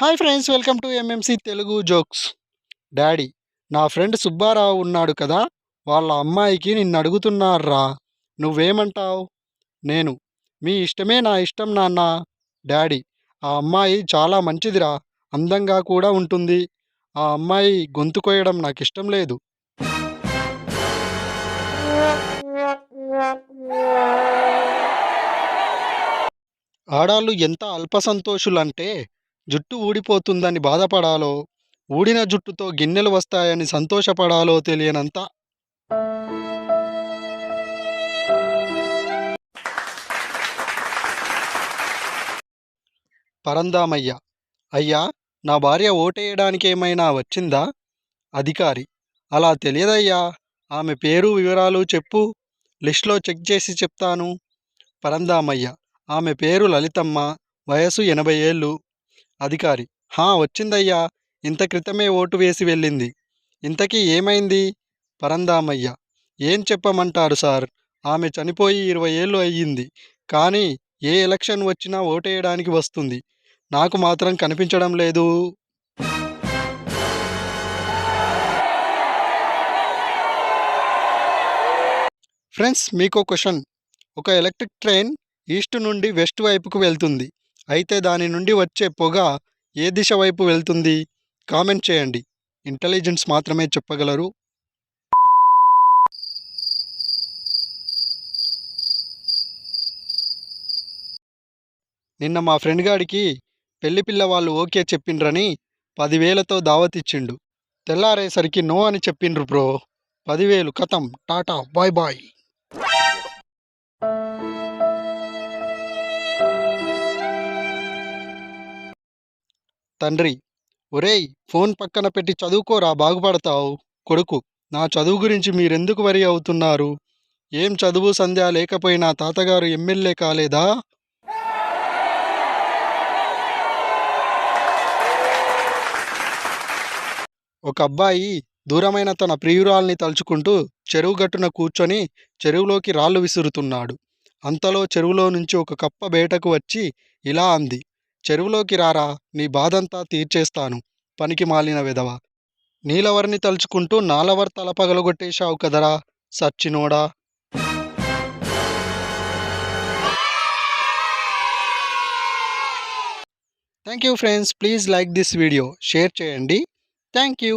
Hi friends welcome to MMC Telugu jokes. Daddy నా friend Subbarao ఉన్నాడు కదా వాళ్ళ అమ్మాయికి నిన్ను అడుగుతున్నారా నువ్వేమంటావు? నేను మీ ఇష్టమే నా ఇష్టం నాన్న. డాడీ ఆ అమ్మాయి చాలా మంచిదిరా అందంగా కూడా ఉంటుంది. ఆ అమ్మాయి గొంతు కోయడం నాకు ఇష్టం లేదు. ఆడాళ్ళు ఎంత అల్పసంతోషులంటే జుట్టు ఊడిపోతుందని బాధపడాలో ఊడిన జుట్టుతో గిన్నెలు వస్తాయని సంతోషపడాలో తెలియనంత. పరందామయ్య అయ్యా నా భార్య ఓటేయడానికి ఏమైనా వచ్చిందా? అధికారి అలా తెలియదయ్యా ఆమె పేరు వివరాలు చెప్పు లిస్ట్లో చెక్ చేసి చెప్తాను. పరందామయ్య ఆమె పేరు లలితమ్మ వయసు ఎనభై ఏళ్ళు. అధికారి. హా వచ్చిందయ్యా. ఇంత క్రితమే ఓటు వేసి వెళ్ళింది. ఇంతకీ ఏమైంది? పరందామయ్య. ఏం చెప్పమంటారు సార్? ఆమె చనిపోయి ఇరవై ఏళ్ళు అయ్యింది. కానీ ఏ ఎలక్షన్ వచ్చినా ఓటేయడానికి వస్తుంది. నాకు మాత్రం కనిపించడం లేదు. ఫ్రెండ్స్ మీకు క్వశ్చన్. ఒక ఎలక్ట్రిక్ ట్రైన్ ఈస్ట్ నుండి వెస్ట్ వైపుకు వెళ్తుంది. అయితే దాని నుండి వచ్చే పొగ ఏ దిశ వైపు వెళ్తుంది? కామెంట్ చేయండి. ఇంటెలిజెన్స్ మాత్రమే చెప్పగలరు. నిన్న మా ఫ్రెండ్ గాడికి పెళ్ళి పిల్లవాళ్ళు ఓకే చెప్పిండ్రని పదివేలతో దావతిచ్చిండు తెల్లారేసరికి నో అని చెప్పిండ్రు బ్రో. పదివేలు కథం టాటా. Bye bye. తండ్రి ఒరేయ్ ఫోన్ పక్కన పెట్టి చదువుకోరా బాగుపడతావు కొడుకు. నా చదువు గురించి మీరెందుకు వరి అవుతున్నారు? ఏం చదువు సంధ్య లేకపోయినా తాతగారు ఎమ్మెల్యే కాలేదా? ఒక అబ్బాయి దూరమైన తన ప్రియురాల్ని తలుచుకుంటూ చెరువు గట్టున కూర్చొని చెరువులోకి రాళ్ళు విసురుతున్నాడు. అంతలో చెరువులో నుంచి ఒక కప్ప బయటకు వచ్చి ఇలా అంది. చెరువులోకి రారా నీ బాధంతా తీర్చేస్తాను పనికి మాలిన విధవ. నీలవర్ని తలుచుకుంటూ నాలవర్ తల పగలగొట్టేశావు కదరా సచ్చినోడా! Thank you friends please like this video share చేయండి. Thank you